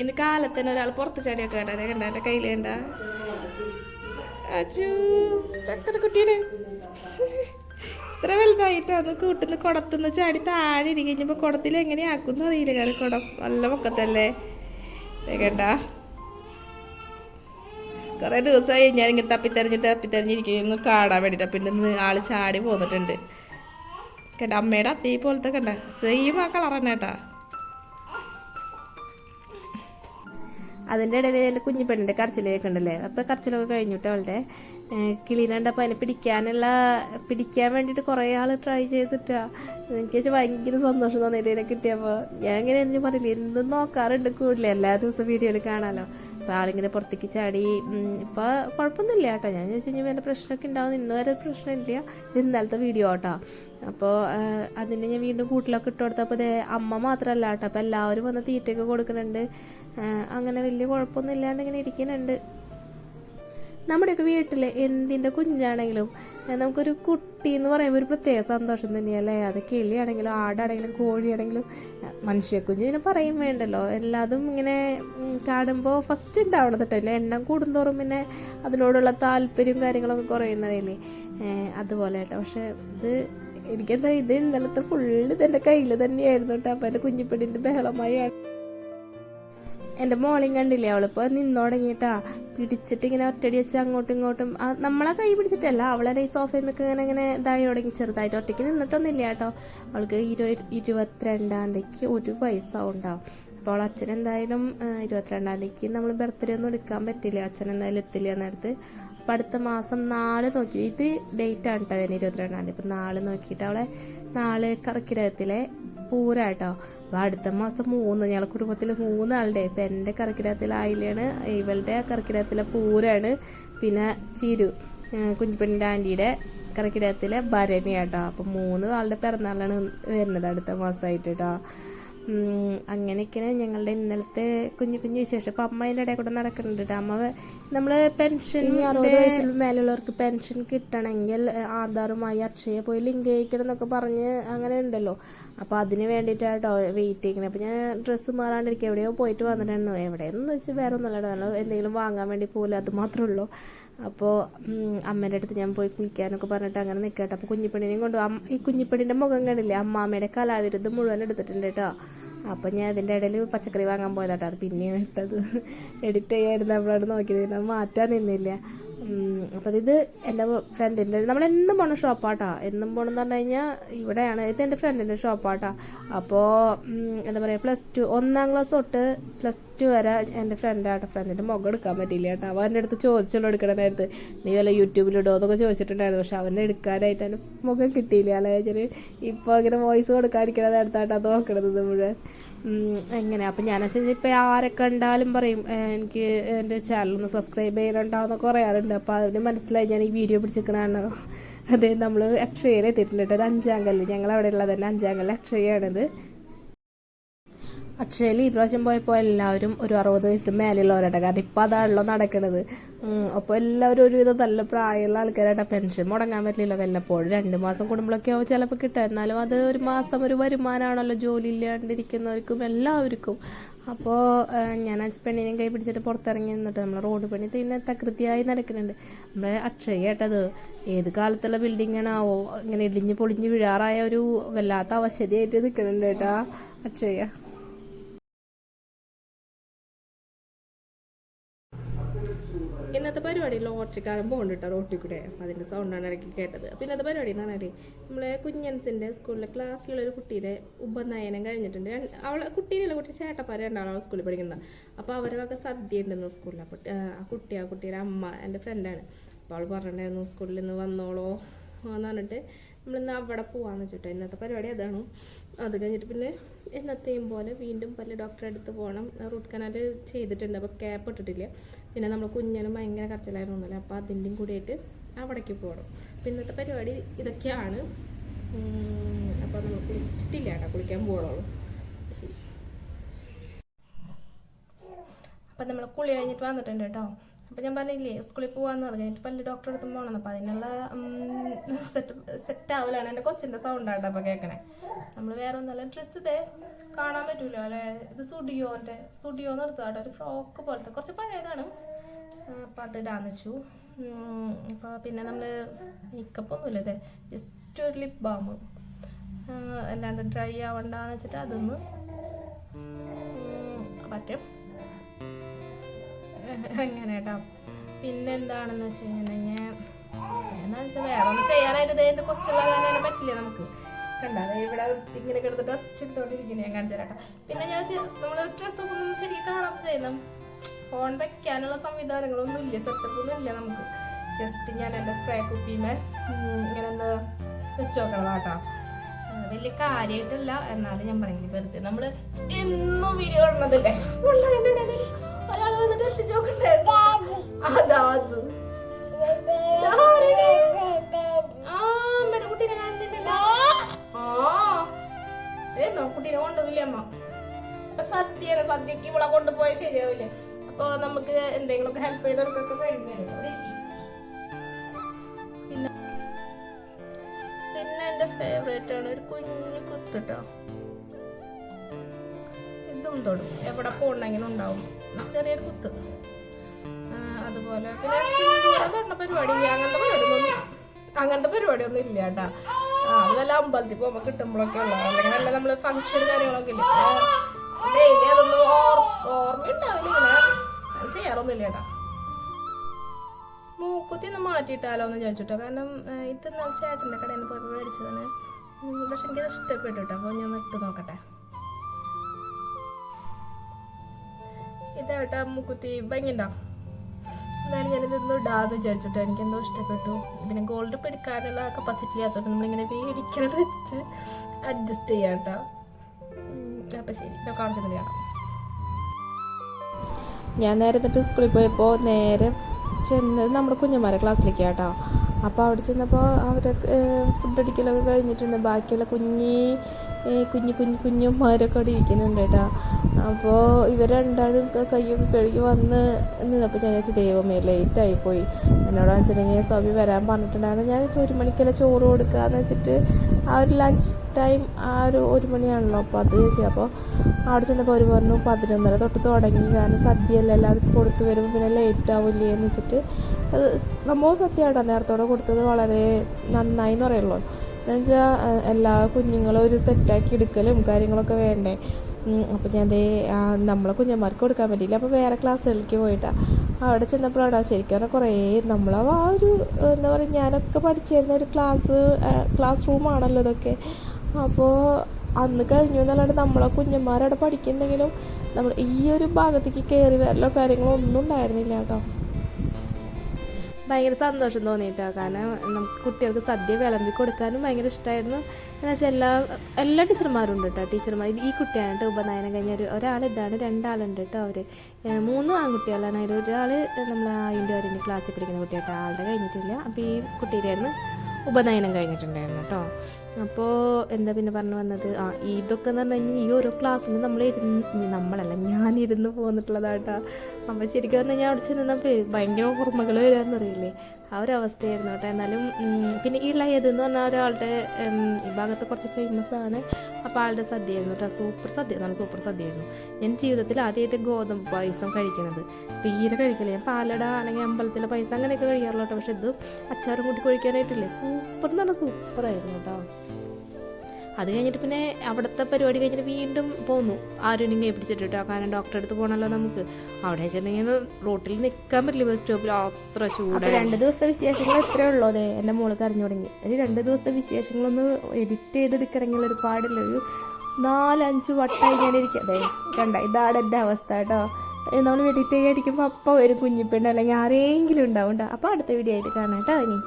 ഇന്ന് കാലത്തന്നെ ഒരാൾ പുറത്ത് ചാടിയൊക്കെ കേട്ടോ. അതെ കണ്ട എന്റെ കയ്യിൽ കണ്ട? ഇത്ര വലുതായിട്ട് അന്ന് കൂട്ടുന്ന കുടത്തുനിന്ന് ചാടി താഴെ ഇരിക്കുമ്പോൾ കുടത്തിൽ എങ്ങനെയാക്കും അറിയില്ല. കാരണം കുടം നല്ല പൊക്കത്തല്ലേ? കണ്ട? കുറേ ദിവസമായി ഞാൻ ഇങ്ങനെ തപ്പിത്തെറിഞ്ഞ് തപ്പിത്തെറിഞ്ഞിരിക്കുന്നു. കാണാൻ വേണ്ടിയിട്ട് പിന്നെ ആൾ ചാടി പോന്നിട്ടുണ്ട്. കണ്ട അമ്മയുടെ അതേ പോലത്തെ കണ്ട? സെയിം ആ കളർ തന്നെ കേട്ടാ. അതിന്റെ ഇടയിൽ എന്റെ കുഞ്ഞു പെണ്ണിന്റെ ഉണ്ടല്ലേ? അപ്പോൾ കരച്ചിലൊക്കെ കഴിഞ്ഞിട്ട് അവളുടെ കിളീനണ്ടപ്പോൾ അതിനെ പിടിക്കാനുള്ള പിടിക്കാൻ വേണ്ടിയിട്ട് കുറേ ആൾ ട്രൈ ചെയ്തിട്ടാ. എനിക്ക് വെച്ചാൽ ഭയങ്കര സന്തോഷം തോന്നിയിട്ട് ഇതിനെ കിട്ടിയപ്പോൾ ഞാൻ ഇങ്ങനെ എനിക്ക് പറയില്ല എന്തും നോക്കാറുണ്ട് കൂടുതൽ എല്ലാ ദിവസവും വീഡിയോയിൽ കാണാമല്ലോ അപ്പോൾ ആളിങ്ങനെ പുറത്തേക്ക് ചാടി ഇപ്പോൾ കുഴപ്പമൊന്നുമില്ല കേട്ടോ. ഞാൻ ചോദിച്ചു കഴിഞ്ഞാൽ എന്റെ പ്രശ്നമൊക്കെ ഉണ്ടാവും. ഇന്ന് വരെ പ്രശ്നമില്ല. ഇന്നലത്തെ വീഡിയോ കേട്ടോ അപ്പോൾ അതിനെ ഞാൻ വീണ്ടും കൂട്ടിലൊക്കെ ഇട്ട് കൊടുത്തപ്പോൾ അമ്മ മാത്രമല്ല കേട്ടോ. അപ്പോൾ എല്ലാവരും വന്ന് തീറ്റയൊക്കെ കൊടുക്കുന്നുണ്ട്. അങ്ങനെ വലിയ കുഴപ്പമൊന്നും ഇല്ലാണ്ട് ഇങ്ങനെ ഇരിക്കുന്നുണ്ട്. നമ്മുടെയൊക്കെ വീട്ടിൽ എന്തിന്റെ കുഞ്ഞാണെങ്കിലും നമുക്കൊരു കുട്ടി എന്ന് പറയുമ്പോൾ ഒരു പ്രത്യേക സന്തോഷം തന്നെയല്ലേ? അത് കിളിയാണെങ്കിലും ആടാണെങ്കിലും കോഴിയാണെങ്കിലും ഏ, മനുഷ്യക്കുഞ്ഞിനെ പറയും വേണ്ടല്ലോ. എല്ലാതും ഇങ്ങനെ കാണുമ്പോൾ ഫസ്റ്റ് ഉണ്ടാവണം കേട്ടോ പിന്നെ എണ്ണം കൂടുന്തോറും പിന്നെ അതിനോടുള്ള താല്പര്യവും കാര്യങ്ങളൊക്കെ കുറയുന്നതല്ലേ? അതുപോലെ കേട്ടോ. പക്ഷെ ഇത് എനിക്കെന്താ ഇത് ഇന്നലത്തെ ഫുള്ള് ഇതെന്റെ കയ്യിൽ തന്നെയായിരുന്നു കേട്ടോ. അപ്പം എന്റെ കുഞ്ഞിപ്പടിന്റെ ബഹളമായി എന്റെ മോളിയും കണ്ടില്ലേ അവളിപ്പോൾ നിന്ന് നിന്നോടങ്ങിട്ടാ പിടിച്ചിട്ട് ഇങ്ങനെ ഒറ്റടി വെച്ച് അങ്ങോട്ടും ഇങ്ങോട്ടും. നമ്മളെ കൈ പിടിച്ചിട്ടല്ല അവളെ ഈ സോഫയുമൊക്കെ ഇങ്ങനെ ഇങ്ങനെ ഇതായി തുടങ്ങി ചെറുതായിട്ട്. ഒറ്റയ്ക്ക് നിന്നിട്ടൊന്നുമില്ല കേട്ടോ. അവൾക്ക് ഇരു ഇരുപത്തിരണ്ടാം തീയതിക്ക് ഒരു വയസ്സാവും ഉണ്ടാവും അപ്പോൾ അച്ഛൻ എന്തായാലും ഇരുപത്തിരണ്ടാം തീയതിക്ക് നമ്മൾ ബർത്ത്ഡേ ഒന്നും എടുക്കാൻ പറ്റില്ല അച്ഛൻ എന്തായാലും എത്തില്ല നേരത്ത് അപ്പം അടുത്ത മാസം നാളെ നോക്കി. ഇത് ഡേറ്റ് ആണ് കേട്ടോ അതിന് ഇരുപത്തിരണ്ടാം തീയതി. അപ്പം നാളെ നോക്കിയിട്ട് അവളെ നാളെ കർക്കിടകത്തിലെ പൂരാട്ടോ. അപ്പോൾ അടുത്ത മാസം മൂന്ന് ഞങ്ങളെ കുടുംബത്തിൽ മൂന്നാളുടെ ഇപ്പം എന്റെ കർക്കിടകത്തിലെ ആയിലാണ് ഇവളുടെ കർക്കിടകത്തിലെ പൂരാണ് പിന്നെ ചിരു കുഞ്ഞിപ്പെണ്ണിന്റെ ആന്റിയുടെ കർക്കിടകത്തിലെ ഭരണിയാട്ടോ. അപ്പം മൂന്ന് ആളുടെ പിറന്നാളാണ് വരുന്നത് അടുത്ത മാസമായിട്ട് കേട്ടോ അങ്ങനെയൊക്കെയാണ് ഞങ്ങളുടെ ഇന്നലത്തെ കുഞ്ഞു കുഞ്ഞു വിശേഷം. അപ്പൊ അമ്മ അതിന്റെ ഇടയിൽ കൂടെ നടക്കുന്നുണ്ട് കേട്ടോ അമ്മ നമ്മൾ പെൻഷൻ അറുപത് വയസ്സിൽ മേലുള്ളവർക്ക് പെൻഷൻ കിട്ടണമെങ്കിൽ ആധാറുമായി അക്ഷയ പോയി ലിങ്ക് ചെയ്യിക്കണം എന്നൊക്കെ പറഞ്ഞ് അങ്ങനെ ഉണ്ടല്ലോ. അപ്പോൾ അതിന് വേണ്ടിട്ടാട്ടോ വെയിറ്റ് ചെയ്യുന്നത്. അപ്പോൾ ഞാൻ ഡ്രസ്സ് മാറാണ്ടിരിക്കുക. എവിടെയോ പോയിട്ട് വന്നിട്ടുണ്ടായിരുന്നു എവിടെയെന്ന് വെച്ചാൽ വേറെ ഒന്നുമല്ല എന്തെങ്കിലും വാങ്ങാൻ വേണ്ടി പോലും അത് മാത്രമേ ഉള്ളൂ. അപ്പോൾ അമ്മേന്റെ അടുത്ത് ഞാൻ പോയി കുളിക്കാനൊക്കെ പറഞ്ഞിട്ട് അങ്ങനെ നിൽക്കട്ടെ അപ്പോൾ കുഞ്ഞിപ്പണിനെയും കൊണ്ട് ഈ കുഞ്ഞിപ്പണിന്റെ മുഖം കണ്ടില്ലേ? അമ്മാമ്മയുടെ കലാവിരുദ്ധം മുഴുവൻ എടുത്തിട്ടുണ്ട് കേട്ടോ അപ്പം ഞാൻ അതിന്റെ ഇടയിൽ പച്ചക്കറി വാങ്ങാൻ പോയതാട്ടോ അത് പിന്നെയാണ് ഇട്ടത്. എഡിറ്റ് ചെയ്യായിരുന്നു. നമ്മളവിടെ നോക്കിയത്. മാറ്റാൻ നിന്നില്ല. അപ്പം ഇത് എന്റെ ഫ്രണ്ടിന്റെ നമ്മളെന്നും പോണ ഷോപ്പാട്ടാ എന്നും പോകണമെന്ന് പറഞ്ഞു കഴിഞ്ഞാൽ ഇവിടെയാണ്. ഇത് എന്റെ ഫ്രണ്ടിന്റെ ഷോപ്പാട്ടാ അപ്പോൾ എന്താ പറയുക പ്ലസ് ടു ഒന്നാം ക്ലാസ് തൊട്ട് പ്ലസ് ടു വരെ എന്റെ ഫ്രണ്ടാട്ടോ ഫ്രണ്ടിന്റെ മുഖം എടുക്കാൻ പറ്റിയില്ല കേട്ടോ. അവന്റെ അടുത്ത് ചോദിച്ചുള്ളൂ എടുക്കണ നേരത്ത്. നീ വല്ല യൂട്യൂബിലിടോ എന്നൊക്കെ ചോദിച്ചിട്ടുണ്ടായിരുന്നു. പക്ഷെ അവനെ എടുക്കാനായിട്ട് എന്റെ മുഖം കിട്ടിയില്ല. അല്ലേ ഞാൻ ഇപ്പോൾ ഇങ്ങനെ വോയിസ് കൊടുക്കാതിരിക്കണ നേരത്താട്ടോ നോക്കണത് മുഴുവൻ. എങ്ങനെ? അപ്പം ഞാൻ വെച്ചാൽ ഇപ്പോൾ ആരെ കണ്ടാലും പറയും "ഏ, എനിക്ക് എന്റെ ചാനലൊന്ന് സബ്സ്ക്രൈബ് ചെയ്യണുണ്ടാവുന്നൊക്കെ പറയാറുണ്ട്. അപ്പോൾ അതിന് മനസ്സിലായി ഞാൻ ഈ വീഡിയോ പിടിച്ചിരിക്കണതാണ്. അതെ നമ്മൾ അക്ഷയയിൽ എത്തിയിട്ടുണ്ട് കേട്ടോ. അത് അഞ്ചാം കല്ല്. ഞങ്ങൾ അവിടെ ഉള്ളത് തന്നെ അഞ്ചാം കല്ല് അക്ഷയയാണിത്. അക്ഷയയിൽ ഈ പ്രാവശ്യം പോയപ്പോൾ എല്ലാവരും ഒരു അറുപത് വയസ്സിന് മേലെയുള്ളവരാട്ടോ. കാരണം ഇപ്പോൾ അതാണല്ലോ നടക്കണത്. അപ്പോൾ എല്ലാവരും ഒരുവിധം നല്ല പ്രായമുള്ള ആൾക്കാരായിട്ട് പെൻഷൻ മുടങ്ങാൻ പറ്റില്ല വല്ലപ്പോഴും. രണ്ട് മാസം കൂടുമ്പോഴൊക്കെ ആവും ചിലപ്പോൾ കിട്ടുക. എന്നാലും അത് ഒരു മാസം ഒരു വരുമാനമാണല്ലോ ജോലി ഇല്ലാണ്ടിരിക്കുന്നവർക്കും എല്ലാവർക്കും. അപ്പോൾ ഞാൻ ആ പെണ്ണിനെയും കൈ പിടിച്ചിട്ട് പുറത്തിറങ്ങി നിന്നിട്ട് നമ്മൾ റോഡ് പണി തന്നെ തകൃതിയായി നടക്കുന്നുണ്ട്. നമ്മളെ അക്ഷയ കേട്ടത് ഏത് കാലത്തുള്ള ബിൽഡിംഗ് ആണാവോ ഇങ്ങനെ ഇടിഞ്ഞ് പൊളിഞ്ഞ് വീഴാറായ ഒരു വല്ലാത്ത അവശതയായിട്ട് നിൽക്കുന്നുണ്ട് കേട്ടാ അക്ഷയ. പരിപാടി ലോട്ടറിക്കാരൻ പോകുന്നുണ്ട് കേട്ടോ റോട്ടിൽ കൂടെ അതിന്റെ സൗണ്ടാണ് ഇടയ്ക്ക് കേട്ടത്. പിന്നെ ഇന്നത്തെ പരിപാടി എന്ന് പറഞ്ഞാൽ നമ്മളെ കുഞ്ഞൻസിന്റെ സ്കൂളിലെ ക്ലാസ്സിലുള്ള ഒരു കുട്ടിയുടെ ഉപനയനം കഴിഞ്ഞിട്ടുണ്ട്. അവളെ കുട്ടീനല്ല കുട്ടി ചേട്ടപ്പാർ രണ്ടാളാണ് സ്കൂളിൽ പഠിക്കുന്നത് അപ്പോൾ അവരൊക്കെ സദ്യ ഉണ്ടെന്ന് സ്കൂളിൽ അപ്പോൾ ആ കുട്ടി ആ കുട്ടിയുടെ അമ്മ എന്റെ ഫ്രണ്ടാണ് അപ്പോൾ അവൾ പറഞ്ഞിട്ടുണ്ടായിരുന്നു സ്കൂളിൽ നിന്ന് വന്നോളോ എന്ന് പറഞ്ഞിട്ട് നമ്മളിന്ന് അവിടെ പോവാന്ന് വെച്ചിട്ടോ ഇന്നത്തെ പരിപാടി അതാണ്. അത് കഴിഞ്ഞിട്ട് പിന്നെ എന്നത്തെയും പോലെ വീണ്ടും പല ഡോക്ടറെ അടുത്ത് പോകണം റൂട്ട് കനാൽ ചെയ്തിട്ടുണ്ട്. അപ്പോൾ ക്യാപ്പ് ഇട്ടിട്ടില്ല. പിന്നെ നമ്മൾ കുഞ്ഞിനും ഭയങ്കര കരച്ചിലായിരുന്നല്ലോ അപ്പോൾ അതിന്റെയും കൂടിയിട്ട് അവിടേക്ക് പോകണം അപ്പോൾ ഇന്നത്തെ പരിപാടി ഇതൊക്കെയാണ്. അപ്പോൾ നമ്മൾ കുളിച്ചിട്ടില്ല കേട്ടോ. കുളിക്കാൻ പോകണുള്ളൂ ശരി. അപ്പം നമ്മൾ കുളി കഴിഞ്ഞിട്ട് വന്നിട്ടുണ്ട് കേട്ടോ. അപ്പം ഞാൻ പറഞ്ഞില്ലേ സ്കൂളിൽ പോകാമെന്ന് അത് കഴിഞ്ഞിട്ട് പല്ല് ഡോക്ടറെ അടുത്തും പോകണം അപ്പം അതിനുള്ള സെറ്റ് സെറ്റ് ആവലാണ് എന്റെ കൊച്ചിന്റെ സൗണ്ടാണ് അപ്പോൾ കേൾക്കണേ നമ്മൾ വേറെ ഒന്നല്ല ഡ്രസ്സ് ഇതേ കാണാൻ പറ്റൂല. അല്ലേ ഇത് സുഡിയോന്റെ സുഡിയോ നിർത്താട്ടെ ഒരു ഫ്രോക്ക് പോലത്തെ. കുറച്ച് പഴയതാണ്. അപ്പം അത് ഇടാന്ന് വെച്ചു. അപ്പോൾ പിന്നെ നമ്മൾ മേക്കപ്പ് ഒന്നുമില്ല ഇതേ. ജസ്റ്റ് ഒരു ലിപ് ബാം അല്ലാണ്ട് ഡ്രൈ ആവണ്ടെന്ന് വെച്ചിട്ട് അതൊന്ന് പറ്റും. അങ്ങനെ കേട്ടോ പിന്നെ എന്താണെന്ന് വെച്ച് കഴിഞ്ഞാൽ എന്താ വെച്ചാൽ വേറെ ഒന്നും ചെയ്യാനായിട്ട് ഇതേ കൊച്ചുള്ള പറ്റില്ല നമുക്ക്. കണ്ടാ? ഇവിടെ ഇങ്ങനെ കിടന്നിട്ട് അച്ഛനോണ്ടിരിക്കുന്നു ഞാൻ കാണിച്ചു പിന്നെ ഞാൻ നമ്മൾ ഡ്രസ് ഒന്നും ശരിക്കും കാണാത്തതേ ഫോൺ വെക്കാനുള്ള സംവിധാനങ്ങളൊന്നും ഇല്ല. സെറ്റപ്പ് ഒന്നും ഇല്ല നമുക്ക്. ജസ്റ്റ് ഞാൻ എന്റെ സ്പ്രേ കുപ്പിമേ ഇങ്ങനെ എന്താ വെച്ച് നോക്കണം കേട്ടോ. വലിയ കാര്യമായിട്ടല്ല എന്നാലും ഞാൻ പറയുന്നത് വെറുതെ നമ്മൾ എന്നും വീഡിയോ ഇടണതല്ലേ? വന്നിട്ട് എത്തിച്ചു നോക്കണ്ടായിരുന്നു അതാ അത്. കുട്ടീനെ കണ്ടിട്ടില്ല ആ. കുട്ടീനെ കൊണ്ടുപോയില്ല അമ്മ? അപ്പൊ സദ്യയാണ് സദ്യക്ക് ഇവിടെ കൊണ്ടുപോയ ശരിയാവില്ലേ? അപ്പൊ നമുക്ക് എന്തെങ്കിലുമൊക്കെ ഹെൽപ്പ് ചെയ്തെടുക്കൊക്കെ കഴിഞ്ഞു. പിന്നെ? പിന്നെ എന്റെ ഫേവറേറ്റ് ആണ് ഒരു കുഞ്ഞു കുത്തിട്ടോ ഇതും തൊടും. എവിടെ പോകണമെങ്കിലും ഉണ്ടാവും. ചെറിയൊരു കുത്ത്. അതുപോലെ പിന്നെ തൊടുന്ന പരിപാടി. അങ്ങനത്തെ പരിപാടിയൊന്നും അങ്ങനത്തെ പരിപാടിയൊന്നും ഇല്ല കേട്ടാ. ആ അത് വല്ല അമ്പലത്തിൽ പോകുമ്പോൾ കിട്ടുമ്പോഴൊക്കെ ഉള്ളു അല്ലെങ്കിൽ നല്ല നമ്മൾ ഫംഗ്ഷൻ കാര്യങ്ങളൊക്കെ ഇല്ല? ഡെയിലി അതൊന്നും ഓർ- ഓർമ്മയുണ്ടാവില്ല ഇങ്ങനെ. ചെയ്യാറൊന്നുമില്ല കേട്ടാ. മൂക്കുത്തി ഒന്ന് മാറ്റിയിട്ടാലോ എന്ന് ചോദിച്ചിട്ടോ കാരണം ഇത് ചേട്ടന്റെ കടയിൽ നിന്ന് പോയപ്പോൾ മേടിച്ചതാണ്. പക്ഷെ എനിക്കത് ഇഷ്ടപ്പെട്ടു കേട്ടോ. അപ്പോൾ ഞാൻ ഇട്ട് നോക്കട്ടെ. ഇതാട്ടാ മുക്കുത്തി. ഭംഗിണ്ടാ എന്നാലും ഞാനിത് ഇന്ന് ഇടാന്ന് വിചാരിച്ചിട്ടോ. എനിക്കെന്തോ ഇഷ്ടപ്പെട്ടു. പിന്നെ ഗോൾഡ് പിടിക്കാനുള്ള കപ്പാസിറ്റി ആയതുകൊണ്ട് നമ്മളിങ്ങനെ മേടിക്കണത് വെച്ച് അഡ്ജസ്റ്റ് ചെയ്യാം കേട്ടോ. അപ്പം ശരി. ഞാൻ കാണിച്ചു കാണാം ഞാൻ നേരെ എന്നിട്ട് സ്കൂളിൽ പോയപ്പോൾ നേരെ ചെന്നത് നമ്മുടെ കുഞ്ഞന്മാരെ ക്ലാസ്സിലേക്ക് കേട്ടോ. അപ്പോൾ അവിടെ ചെന്നപ്പോൾ അവരൊക്കെ ഫുഡ് അടിക്കലൊക്കെ കഴിഞ്ഞിട്ടുണ്ട്. ബാക്കിയുള്ള കുഞ്ഞി കുഞ്ഞു കുഞ്ഞു കുഞ്ഞുമാരൊക്കെ അവിടെ ഇരിക്കുന്നുണ്ട് കേട്ടോ. അപ്പോൾ ഇവർ രണ്ടാളും കയ്യൊക്കെ കഴുകി വന്ന് നിന്നപ്പോൾ ഞാൻ വിചാരിച്ചു ദൈവമേ ലേറ്റായി പോയി. എന്നോട് വെച്ചിട്ടുണ്ടെങ്കിൽ സോബി വരാൻ പറഞ്ഞിട്ടുണ്ടായിരുന്നു. ഞാൻ ഒരു മണിക്കല്ല ചോറ് കൊടുക്കുക എന്ന് വെച്ചിട്ട് ആ ഒരു ലഞ്ച് ടൈം ആ ഒരു ഒരു മണിയാണല്ലോ അപ്പോൾ അത് ചേച്ചി അപ്പോൾ അവിടെ ചെന്നപ്പോൾ അവർ പറഞ്ഞു പതിനൊന്നര തൊട്ട് തുടങ്ങി. കാരണം സദ്യയല്ല എല്ലാവർക്കും കൊടുത്തു വരുമ്പോൾ പിന്നെ ലേറ്റ് ആവില്ലേ എന്ന് വെച്ചിട്ട് അത് സംഭവം സത്യമായിട്ടോ. നേരത്തോടെ കൊടുത്തത് വളരെ നന്നായി എന്ന് പറയുള്ളൂ. എന്ന് വെച്ചാൽ എല്ലാ കുഞ്ഞുങ്ങളും ഒരു സെറ്റാക്കി എടുക്കലും കാര്യങ്ങളൊക്കെ വേണ്ടേ? അപ്പോൾ ഞാൻ അതേ നമ്മളെ കുഞ്ഞന്മാർക്ക് കൊടുക്കാൻ പറ്റിയില്ല. അപ്പോൾ വേറെ ക്ലാസ്സുകളിലേക്ക് പോയിട്ടാണ് അവിടെ ചെന്നപ്പോഴാണ് ശരിക്കും കുറേ നമ്മളെ ആ ഒരു എന്താ പറയുക ഞാനൊക്കെ പഠിച്ചിരുന്ന ഒരു ക്ലാസ് ക്ലാസ് റൂമാണല്ലോ ഇതൊക്കെ. അപ്പോൾ അന്ന് കഴിഞ്ഞു എന്നല്ലാണ്ട് നമ്മളെ കുഞ്ഞന്മാരവിടെ പഠിക്കുന്നുണ്ടെങ്കിലും നമ്മൾ ഈ ഒരു ഭാഗത്തേക്ക് കയറി വരലോ കാര്യങ്ങളോ ഒന്നും ഉണ്ടായിരുന്നില്ല കേട്ടോ. ഭയങ്കര സന്തോഷം തോന്നിയിട്ടോ? കാരണം നമുക്ക് കുട്ടികൾക്ക് സദ്യ വിളമ്പി കൊടുക്കാനും ഭയങ്കര ഇഷ്ടമായിരുന്നു എന്ന് വെച്ചാൽ എല്ലാ എല്ലാ ടീച്ചർമാരും ഉണ്ട് കേട്ടോ ടീച്ചർമാർ ഈ കുട്ടിയാണ് കേട്ടോ ഉപനയനം കഴിഞ്ഞ ഒരു ഒരാൾ ഇതാണ് രണ്ടാളുണ്ട് കേട്ടോ അവർ മൂന്ന് ആൺകുട്ടികളാണ്. അതിൽ ഒരാൾ നമ്മൾ അതിന്റെ ഒരു ക്ലാസ്സിൽ പഠിക്കുന്ന കുട്ടിയാട്ടോ ആളുടെ കഴിഞ്ഞിട്ടില്ല. അപ്പോൾ ഈ കുട്ടിയിലായിരുന്നു ഉപനയനം കഴിഞ്ഞിട്ടുണ്ടായിരുന്നു കേട്ടോ. അപ്പോൾ എന്താ പിന്നെ പറഞ്ഞു വന്നത്? ആ ഇതൊക്കെ എന്ന് പറഞ്ഞു കഴിഞ്ഞാൽ ഈ ഓരോ ക്ലാസ്സിൽ നമ്മൾ ഇരുന്ന് നമ്മളല്ല ഞാൻ ഇരുന്ന് പോന്നിട്ടുള്ളതാട്ടോ. അപ്പോൾ ശരിക്കും പറഞ്ഞാൽ ഞാൻ അവിടെ ചെന്നപ്പോൾ ഭയങ്കര ഓർമ്മകൾ വരാമെന്നറിയില്ലേ ആ ഒരു അവസ്ഥയായിരുന്നു കേട്ടോ. എന്നാലും പിന്നെ ഇളയത് എന്ന് പറഞ്ഞാൽ ഒരാളുടെ ഈ ഭാഗത്ത് കുറച്ച് ഫേമസ് ആണ്. അപ്പോൾ ആളുടെ സദ്യയായിരുന്നു കേട്ടോ. സൂപ്പർ സദ്യ നല്ല സൂപ്പർ സദ്യയായിരുന്നു. ഞാൻ ജീവിതത്തിൽ ആദ്യമായിട്ട് ഗോതമ്പ് പായസം കഴിക്കണത്. തീരെ കഴിക്കില്ല ഞാൻ പാലട അല്ലെങ്കിൽ അമ്പലത്തിലെ പൈസ അങ്ങനെയൊക്കെ കഴിക്കാറുള്ളൂ കേട്ടോ. പക്ഷെ ഇത് അച്ചാറും കൂട്ടി കഴിക്കാനായിട്ടില്ലേ? സൂപ്പർ എന്ന് പറഞ്ഞാൽ സൂപ്പറായിരുന്നു കേട്ടോ. അത് കഴിഞ്ഞിട്ട് പിന്നെ അവിടുത്തെ പരിപാടി കഴിഞ്ഞിട്ട് വീണ്ടും പോന്നു. ആരും പിടിച്ചിട്ട് കേട്ടോ കാരണം ഡോക്ടറെ അടുത്ത് പോകണല്ലോ നമുക്ക്. അവിടെ വെച്ചിട്ടുണ്ടെങ്കിൽ റോട്ടിൽ നിൽക്കാൻ പറ്റില്ല ബസ് സ്റ്റോപ്പിൽ അത്ര ചൂട്. രണ്ട് ദിവസത്തെ വിശേഷങ്ങൾ എത്രയേ ഉള്ളൂ. അതെ എന്റെ മോൾ കരഞ്ഞു തുടങ്ങി. ഒരു രണ്ട് ദിവസത്തെ വിശേഷങ്ങളൊന്ന് എഡിറ്റ് ചെയ്തെടുക്കണമെങ്കിൽ ഒരു നാലഞ്ച് വട്ടമായി ഞാൻ ഇരിക്കുക അതെ കണ്ട ഇതാണ് എന്റെ അവസ്ഥ കേട്ടോ. നമ്മൾ എഡിറ്റ് ചെയ്യാതിരിക്കുമ്പോൾ അപ്പം ഒരു കുഞ്ഞിപ്പെണ്ണ് അല്ലെങ്കിൽ ആരെങ്കിലും ഉണ്ടാവും കേട്ടോ. അപ്പോൾ അടുത്ത വീഡിയോ ആയിട്ട് കാണാം കേട്ടോ ഇനി.